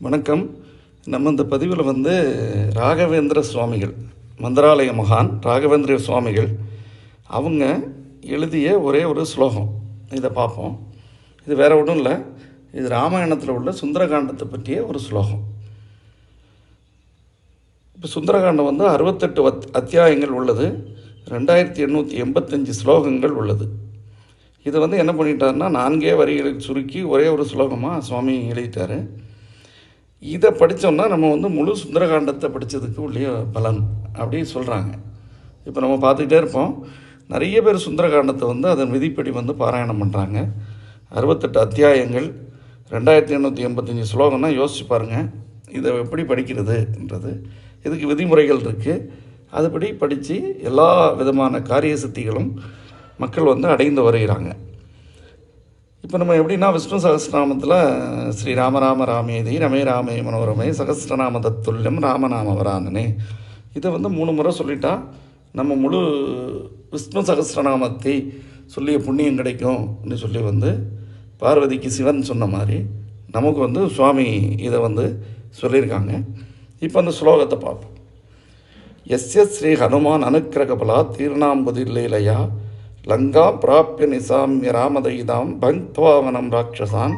வணக்கம். நம்ம இந்த பதிவில் வந்து ராகவேந்திர சுவாமிகள் மந்திராலய மகான் ராகவேந்திர சுவாமிகள் அவங்க எழுதிய ஒரே ஒரு ஸ்லோகம். இதை பார்ப்போம். இது வேற ஒன்றும் இல்லை. இது ராமாயணத்தில் உள்ள சுந்தரகாண்டத்தை பற்றிய ஒரு ஸ்லோகம். இப்போ சுந்தரகாண்டம் வந்து அறுபத்தெட்டு அத் அத்தியாயங்கள் உள்ளது. ரெண்டாயிரத்தி எண்ணூற்றி எண்பத்தஞ்சு ஸ்லோகங்கள் உள்ளது. இது வந்து என்ன பண்ணிட்டாருன்னா நான்கே வரிகளை சுருக்கி ஒரே ஒரு ஸ்லோகமாக சுவாமி எழுதிட்டாரு. இதை படித்தோம்னா நம்ம வந்து முழு சுந்தரகாண்டத்தை படித்ததுக்கு உள்ள பலன் அப்படி சொல்கிறாங்க இப்போ நம்ம பார்த்துக்கிட்டே இருப்போம். நிறைய பேர் சுந்தரகாண்டத்தை வந்து அதன் விதிப்படி வந்து பாராயணம் பண்ணுறாங்க அறுபத்தெட்டு அத்தியாயங்கள் ரெண்டாயிரத்தி எண்ணூற்றி எண்பத்தஞ்சு ஸ்லோகம்னா யோசிச்சு பாருங்கள் இதை எப்படி படிக்கிறதுன்றது. இதுக்கு விதிமுறைகள் இருக்குது அதுபடி படித்து எல்லா விதமான காரிய சித்திகளும் மக்கள் வந்து அடைந்து வருகிறாங்க. இப்போ நம்ம எப்படின்னா விஷ்ணு சகஸ்ரநாமத்தில் ஸ்ரீ ராமராம ராமேதி ரமே ராமே மனோரமே சகஸ்ரநாம தத்துல்யம் ராமநாம வரானனே இதை வந்து மூணு முறை சொல்லிட்டா நம்ம முழு விஷ்ணு சகஸ்ரநாமத்தை சொல்லிய புண்ணியம் கிடைக்கும் அப்படின்னு சொல்லி வந்து பார்வதிக்கு சிவன் சொன்ன மாதிரி நமக்கு வந்து சுவாமி இதை வந்து சொல்லியிருக்காங்க. இப்போ அந்த ஸ்லோகத்தை பார்ப்போம். எஸ் எஸ் ஸ்ரீ ஹனுமான் அனுக்கிரகபலா தீர்ணாம்புதில்லையா லங்கா பிராப்பிய நிசாமிய ராமதயிதாம் பங்க்வாவனம் ராட்சசான்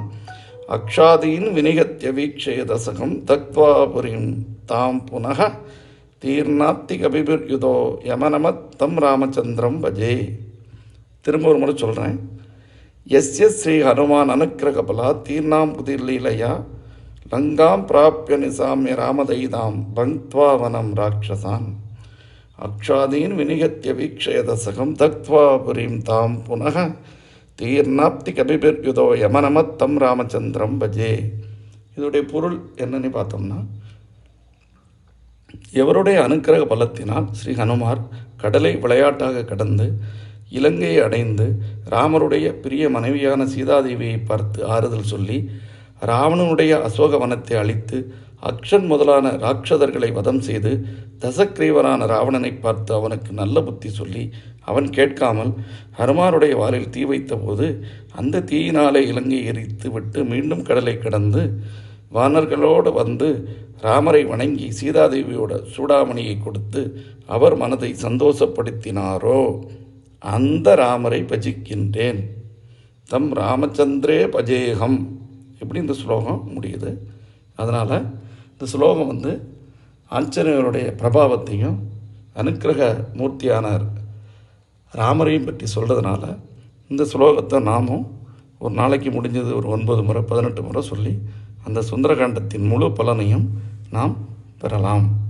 அக்ஷாதீன் வினிகத்திய வீட்சய தசகம் தக்வா புரியும். தாம் புனக தீர்ணாத்தி கபிபிர்யுதோ யமனமத் தம் ராமச்சந்திரம் பஜே. திரும்ப ஒரு முறை சொல்கிறேன் எஸ் எஸ் ஸ்ரீ ஹனுமான் அனுக்கிரகபலா தீர்ணாம் புதிர்லீலையா லங்காம் பிராப்பிய நிசாமிய ராமதயிதாம் பங்க்வாவனம் ராட்சசான். அக்ஷாதீன் வினிகத்திய வீக்ஷயத சகம் தக்வா புரீம் தாம் புனக. தீர்ணாப்தி கபிபிர்யுதோ யமனமத்தம் ராமச்சந்திரம் பஜே. இதோடைய பொருள் என்னன்னு பார்த்தோம்னா எவருடைய அனுக்கிரக பலத்தினால் ஸ்ரீ ஹனுமார் கடலை விளையாட்டாக கடந்து இலங்கையை அடைந்து ராமருடைய பிரிய மனைவியான சீதாதேவியை பார்த்து ஆறுதல் சொல்லி ராவணனுடைய அசோகவனத்தை அழித்து அக்ஷன் முதலான ராட்சதர்களை வதம் செய்து தசக்ரீவரான ராவணனை பார்த்து அவனுக்கு நல்ல புத்தி சொல்லி அவன் கேட்காமல் ஹனுமானுடைய வாலில் தீ வைத்தபோது அந்த தீயினாலே இலங்கை எரித்து விட்டு மீண்டும் கடலை கடந்து வானர்களோடு வந்து ராமரை வணங்கி சீதாதேவியோட சூடாமணியை கொடுத்து அவர் மனதை சந்தோஷப்படுத்தினாரோ அந்த ராமரை பஜிக்கின்றேன். தம் ராமச்சந்திரே பஜேகம். இப்படி இந்த ஸ்லோகம் முடியுது? அதனால் இந்த ஸ்லோகம் வந்து ஆஞ்சநேயருடைய பிரபாவத்தையும் அனுக்கிரக மூர்த்தியான ராமரையும் பற்றி சொல்கிறதுனால இந்த ஸ்லோகத்தை நாமும் ஒரு நாளைக்கு முடிஞ்சது ஒரு ஒன்பது முறை பதினெட்டு முறை சொல்லி அந்த சுந்தரகாண்டத்தின் முழு பலனையும் நாம் பெறலாம்.